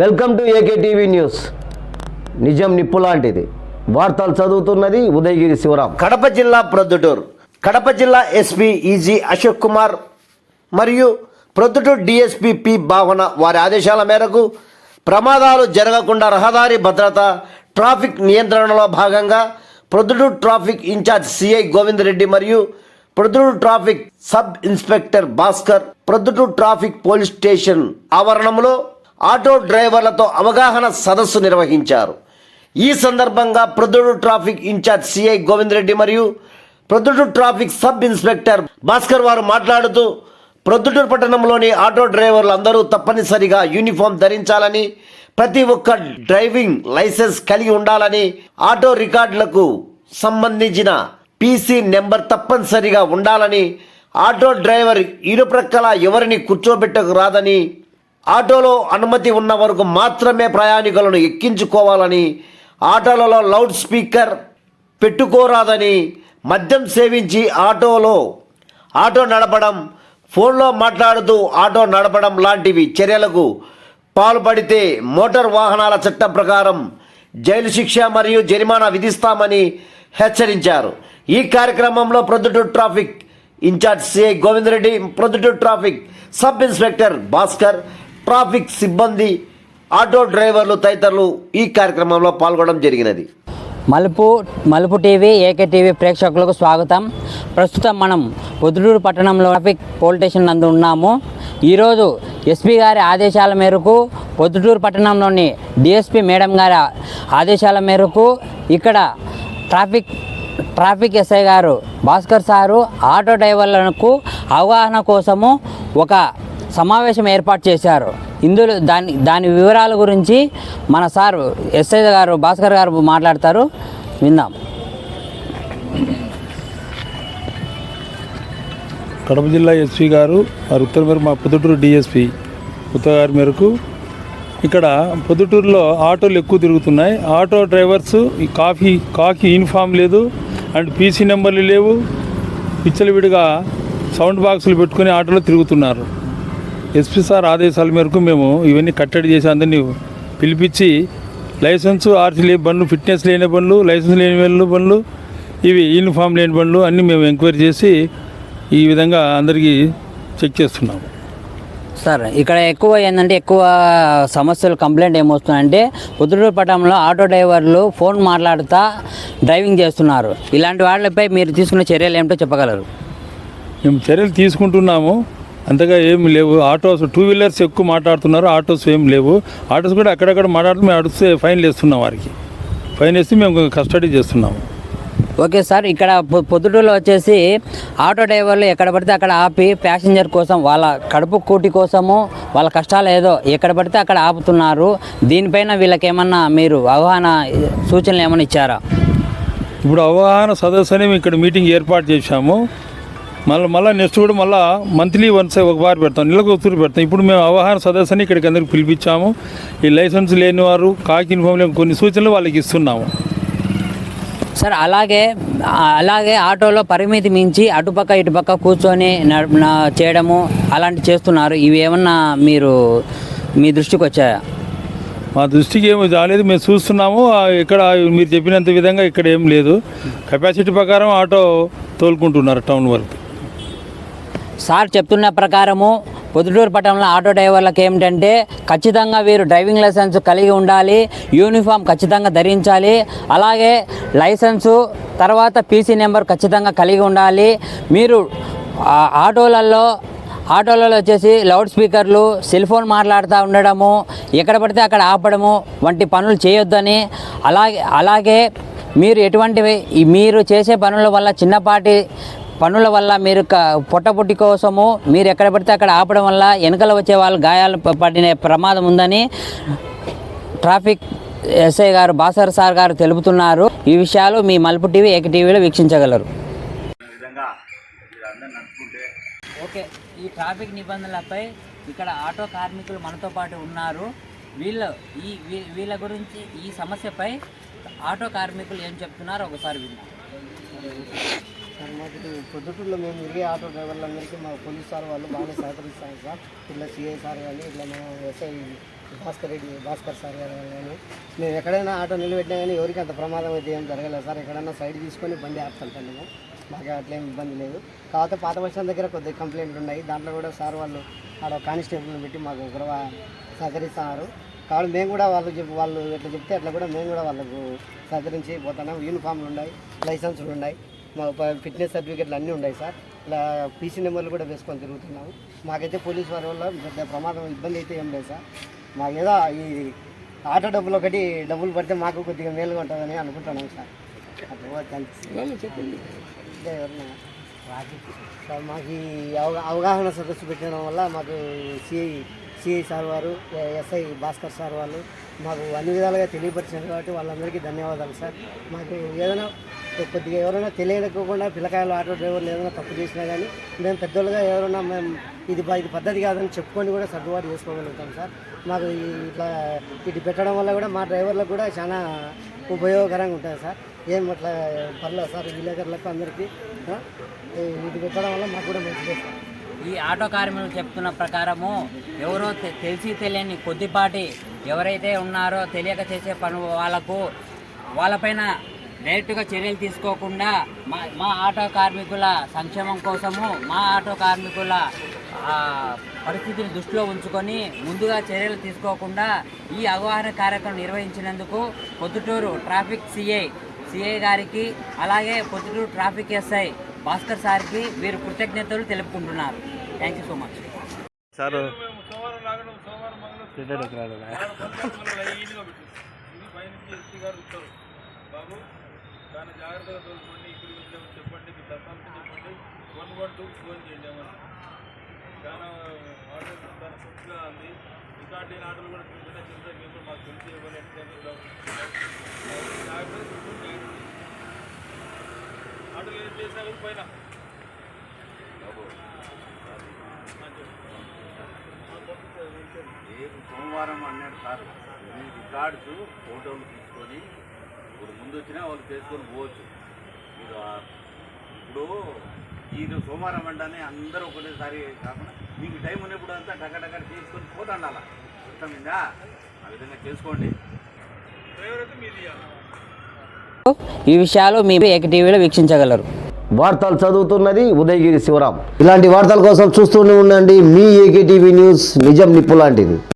Welcome to AK TV news. నిజం నిప్పు లాంటిది. వార్తలు చదువుతున్నది ఉదయగిరి శివరాం. కడప జిల్లా ప్రొద్దుటూరు. కడప జిల్లా ఎస్పీ ఈజీ అశోక్ కుమార్ మరియు ప్రొద్దుటూరు డిఎస్పీ పి భావన వారి ఆదేశాల మేరకు ప్రమాదాలు జరగకుండా రహదారి భద్రత ట్రాఫిక్ నియంత్రణలో భాగంగా Proddatur traffic in charge CI Govind Reddy మరియు Proddatur traffic sub inspector Bhaskar Proddatur traffic police station ఆవరణంలో ఆటో డ్రైవర్లతో అవగాహన సదస్సు నిర్వహించారు. ఈ సందర్భంగా ప్రొద్దుడు traffic in charge CI Govind Reddy మరియు ప్రొద్దుడు ట్రాఫిక్ సబ్ ఇన్స్పెక్టర్ భాస్కర్ వారు మాట్లాడుతూ ప్రొద్దుటూరు పట్టణంలోని ఆటో డ్రైవర్లు అందరూ తప్పనిసరిగా యూనిఫామ్ ధరించాలని ప్రతి ఒక్క డ్రైవింగ్ లైసెన్స్ కలిగి ఉండాలని ఆటో రికార్డులకు సంబంధించిన పీసీ నెంబర్ తప్పనిసరిగా ఉండాలని ఆటో డ్రైవర్ ఇరుప్రక్కల ఎవరిని కూర్చోబెట్టకు రాదని ఆటోలో అనుమతి ఉన్న వరకు మాత్రమే ప్రయాణికులను ఎక్కించుకోవాలని ఆటోలలో లౌడ్ స్పీకర్ పెట్టుకోరాదని మద్యం సేవించి ఆటోలో ఆటో నడపడం ఫోన్లో మాట్లాడుతూ ఆటో నడపడం లాంటివి చర్యలకు పాల్పడితే మోటార్ వాహనాల చట్టం ప్రకారం జైలు శిక్ష మరియు జరిమానా విధిస్తామని హెచ్చరించారు. ఈ కార్యక్రమంలో Proddatur traffic in charge CI Govindareddy Proddatur traffic sub inspector Bhaskar traffic సిబ్బంది ఆటో డ్రైవర్లు తదితరులు ఈ కార్యక్రమంలో పాల్గొనడం జరిగినది. మలుపు మలుపు టీవీ ఏకే టీవీ ప్రేక్షకులకు స్వాగతం. ప్రస్తుతం మనం పొద్దుటూరు పట్టణంలో ట్రాఫిక్ పోల్ స్టేషన్ నందు ఉన్నాము. ఈరోజు ఎస్పీ గారి ఆదేశాల మేరకు పొద్దుటూరు పట్టణంలోని డిఎస్పీ మేడం గారి ఆదేశాల మేరకు ఇక్కడ ట్రాఫిక్ ట్రాఫిక్ ఎస్ఐ గారు భాస్కర్ సారు ఆటో డ్రైవర్లకు అవగాహన కోసము ఒక సమావేశం ఏర్పాటు చేశారు. ఇందులో దాని దాని వివరాల గురించి మన సార్ ఎస్ఐ గారు భాస్కర్ గారు మాట్లాడతారు. విందాం. కడప జిల్లా ఎస్పీ గారు వారి ఉత్తర మేరకు మా పొద్దుటూరు డిఎస్పి ఉత్తర గారి మేరకు. ఇక్కడ పొద్దుటూరులో ఆటోలు ఎక్కువ తిరుగుతున్నాయి. ఆటో డ్రైవర్స్ ఈ కాఫీ కాకి యూనిఫామ్ లేదు. అండ్ పీసీ నెంబర్లు లేవు. పిచ్చలవిడిగా సౌండ్ బాక్సులు పెట్టుకుని ఆటోలో తిరుగుతున్నారు. ఎస్పీ సార్ ఆదేశాల మేరకు మేము ఇవన్నీ కట్టడి చేసి అందరినీ పిలిపించి లైసెన్స్ ఆర్సీ లేని బండ్లు ఫిట్నెస్ లేని బండ్లు లైసెన్స్ లేని బండ్లు బండ్లు ఇవి యూనిఫామ్ లేని బండ్లు అన్నీ మేము ఎంక్వైరీ చేసి ఈ విధంగా అందరికీ చెక్ చేస్తున్నాము. సార్ ఇక్కడ ఎక్కువ ఏంటంటే ఎక్కువ సమస్యలు కంప్లైంట్ ఏమొస్తుందంటే పొద్దుటూరు పట్టణంలో ఆటో డ్రైవర్లు ఫోన్ మాట్లాడుతూ డ్రైవింగ్ చేస్తున్నారు. ఇలాంటి వాళ్ళపై మీరు తీసుకున్న చర్యలు ఏమిటో చెప్పగలరు? మేము చర్యలు తీసుకుంటున్నాము. అంతగా ఏమి లేవు. ఆటోస్ టూ వీలర్స్ ఎక్కువ మాట్లాడుతున్నారు ఆటోస్ ఏం లేవు. ఆటోస్ కూడా అక్కడక్కడ మాట్లాడుతూ మేము అడిగితే ఫైన్లు వేస్తున్నాం వారికి. ఫైన్ వేసి మేము కస్టడీ చేస్తున్నాము. ఓకే సార్ ఇక్కడ పొద్దుటూరులో వచ్చేసి ఆటో డ్రైవర్లు ఎక్కడ పడితే అక్కడ ఆపి ప్యాసింజర్ కోసం వాళ్ళ కడుపు కూటి కోసము వాళ్ళ కష్టాలు ఏదో ఎక్కడ పడితే అక్కడ ఆపుతున్నారు. దీనిపైన వీళ్ళకి ఏమన్నా మీరు అవగాహన సూచనలు ఏమైనా ఇచ్చారా? ఇప్పుడు అవగాహన సదస్సు అని ఇక్కడ మీటింగ్ ఏర్పాటు చేశాము. మళ్ళీ మళ్ళీ నెక్స్ట్ కూడా మళ్ళీ మంత్లీ వన్స్ ఒక బార్ పెడతాం నెలకు ఒకసారి పెడతాం. ఇప్పుడు మేము అవగాహన సదస్సు అని ఇక్కడికి అందరికి పిలిపించాము. ఈ లైసెన్స్ లేని వారు కాకి యూనిఫామ్ లేని కొన్ని సూచనలు వాళ్ళకి ఇస్తున్నాము. సార్ అలాగే అలాగే ఆటోలో పరిమితి మించి అటుపక్క ఇటుపక్క కూర్చొని చేయడము అలాంటి చేస్తున్నారు. ఇవి ఏమన్నా మీరు మీ దృష్టికి వచ్చాయా? మా దృష్టికి ఏమీ రాలేదు. మేము చూస్తున్నాము. ఇక్కడ మీరు చెప్పినంత విధంగా ఇక్కడ ఏం లేదు. కెపాసిటీ ప్రకారం ఆటో తోలుకుంటున్నారు టౌన్ వరకు. సార్ చెప్తున్న ప్రకారము పొద్దుటూరు పట్టణంలో ఆటో డ్రైవర్లకు ఏమిటంటే ఖచ్చితంగా వీరు డ్రైవింగ్ లైసెన్స్ కలిగి ఉండాలి యూనిఫామ్ ఖచ్చితంగా ధరించాలి అలాగే లైసెన్సు తర్వాత పీసీ నెంబర్ ఖచ్చితంగా కలిగి ఉండాలి. మీరు ఆటోలలో ఆటోలలో వచ్చేసి లౌడ్ స్పీకర్లు సెల్ ఫోన్ మాట్లాడుతూ ఉండడము ఎక్కడ పడితే అక్కడ ఆపడము వంటి పనులు చేయొద్దని. అలాగే అలాగే మీరు ఎటువంటివి మీరు చేసే పనుల వల్ల చిన్నపాటి పనుల వల్ల మీరు పొట్టపుట్టి కోసము మీరు ఎక్కడ పడితే అక్కడ ఆపడం వల్ల వెనకల వచ్చే వాళ్ళు గాయాలు పడిన ప్రమాదం ఉందని ట్రాఫిక్ ఎస్ఐ గారు బాసర్ సార్ గారు తెలుపుతున్నారు. ఈ విషయాలు మీ మలుపు టీవీ ఏక టీవీలో వీక్షించగలరు. ఓకే ఈ ట్రాఫిక్ నిబంధనలపై ఇక్కడ ఆటో కార్మికులు మనతో పాటు ఉన్నారు. వీళ్ళు ఈ వీళ్ళ గురించి ఈ సమస్యపై ఆటో కార్మికులు ఏం చెప్తున్నారో ఒకసారి విన్నాం సార్ మాకు పొద్దుటూరులో మేము తిరిగే ఆటో డ్రైవర్లందరికీ మా పోలీస్ సార్ వాళ్ళు బాగానే సహకరిస్తారు సార్. ఇట్లా సిఐ సార్ కానీ ఇట్లా మా ఎస్ఐ భాస్కర్ రెడ్డి భాస్కర్ సార్ గారు కానీ మేము ఎక్కడైనా ఆటో నిలబెట్టినా కానీ ఎవరికి అంత ప్రమాదం అయితే ఏం జరగలేదు సార్. ఎక్కడైనా సైడ్ తీసుకొని బండి ఆపుతుంటాం మేము. మాకు అట్లేం ఇబ్బంది లేదు. కాకపోతే పాత బస్ స్టాండ్ దగ్గర కొద్దిగా కంప్లైంట్లు ఉన్నాయి. దాంట్లో కూడా సార్ వాళ్ళు ఆడ కానిస్టేబుల్ని పెట్టి మాకు గొడవ సహకరిస్తున్నారు. కాబట్టి మేము కూడా వాళ్ళు చెప్పి వాళ్ళు ఎట్లా చెప్తే అట్లా కూడా మేము కూడా వాళ్ళకు సహకరించి పోతున్నాం. యూనిఫామ్లు ఉన్నాయి లైసెన్సులు ఉన్నాయి. మా ఫిట్నెస్ సర్టిఫికెట్లు అన్నీ ఉన్నాయి సార్. ఇలా పీసీ నెంబర్లు కూడా వేసుకొని తిరుగుతున్నాము. మాకైతే పోలీస్ వారి వల్ల పెద్ద ప్రమాదం ఇబ్బంది అయితే ఏం లేదు సార్. మాకు ఏదో ఈ ఆటో డబ్బులు ఒకటి డబ్బులు పడితే మాకు కొద్దిగా మేలుగా ఉంటుందని అనుకుంటున్నాం సార్. సార్ మాకు అవగాహన సదస్సు పెట్టడం వల్ల మాకు సిఐ సిఐ సార్ వారు ఎస్ఐ భాస్కర్ సార్ వాళ్ళు మాకు అన్ని విధాలుగా తెలియపరిచారు కాబట్టి వాళ్ళందరికీ ధన్యవాదాలు సార్. మాకు ఏదైనా కొద్దిగా ఎవరైనా తెలియకపోకుండా పిల్లకాయలు ఆటో డ్రైవర్లు ఏదైనా తప్పు చేసినా కానీ మేము పెద్దోళ్ళుగా ఎవరైనా మేము ఇది ఇది పద్ధతి కాదని చెప్పుకొని కూడా సర్దుబాటు చేసుకోగలుగుతాం సార్. మాకు ఇట్లా ఇది పెట్టడం వల్ల కూడా మా డ్రైవర్లకు కూడా చాలా ఉపయోగకరంగా ఉంటుంది సార్. ఏం అట్లా పర్లేదు సార్ విలేకరులకు అందరికీ ఇది పెట్టడం వల్ల మాకు కూడా మంచిదే సార్. ఈ ఆటో కార్మికులు చెప్తున్న ప్రకారము ఎవరో తె- తెలిసి తెలియని కొద్దిపాటి ఎవరైతే ఉన్నారో తెలియక చేసే పను వాళ్ళకు వాళ్ళపైన డైరెక్ట్గా చర్యలు తీసుకోకుండా మా మా ఆటో కార్మికుల సంక్షేమం కోసము మా ఆటో కార్మికుల ఆ, పరిస్థితిని దృష్టిలో ఉంచుకొని ముందుగా చర్యలు తీసుకోకుండా ఈ అవగాహన కార్యక్రమం నిర్వహించినందుకు పొద్దుటూరు ట్రాఫిక్ సిఐ సిఐ గారికి అలాగే పొద్దుటూరు ట్రాఫిక్ ఎస్ఐ భాస్కర్ సార్కి వీరు కృతజ్ఞతలు తెలుపుకుంటున్నారు. Thank you so much sir. బాబు దాన్ని జాగ్రత్తగా తోలుకోండి ఇక్కడికి వచ్చామని చెప్పండి మీ దత్తాంతం చెప్పండి. వన్ వన్ టూ ఫోన్ చేయండి ఏమన్నా. చాలా ఆర్డర్ చాలా ఫుడ్గా ఉంది రికార్డ్ అయిన కూడా చిన్న చిన్న చిన్న మాకు తెలిసి ఇవ్వాలి ఎట్లా జాగ్రత్తగా చూసుకుంటే ఆటోలు ఏం చేసినా కూడా పైన. రేపు సోమవారం అన్నాడు సార్. మీ రికార్డ్స్ ఫోటోలు తీసుకొని ఇప్పుడు ముందు వచ్చినా వాళ్ళు చేసుకొని పోవచ్చు. మీరు ఇప్పుడు ఇది సోమవారం అంటేనే అందరూ ఒకటేసారి కాకుండా మీకు టైం ఉన్నప్పుడు అంతా టగటగ తీసుకొని పోతాండి అలా అర్థమైందా? ఆ విధంగా చేసుకోండి. ఈ విషయాలు మీరు ఏక టీవీలో వీక్షించగలరు. వార్తలు చదువుతున్నది ఉదయగిరి శివరాం. ఇలాంటి వార్తల కోసం చూస్తూనే ఉండండి. మీ ఏకే టీవీ న్యూస్ నిజం నిప్పు లాంటిది.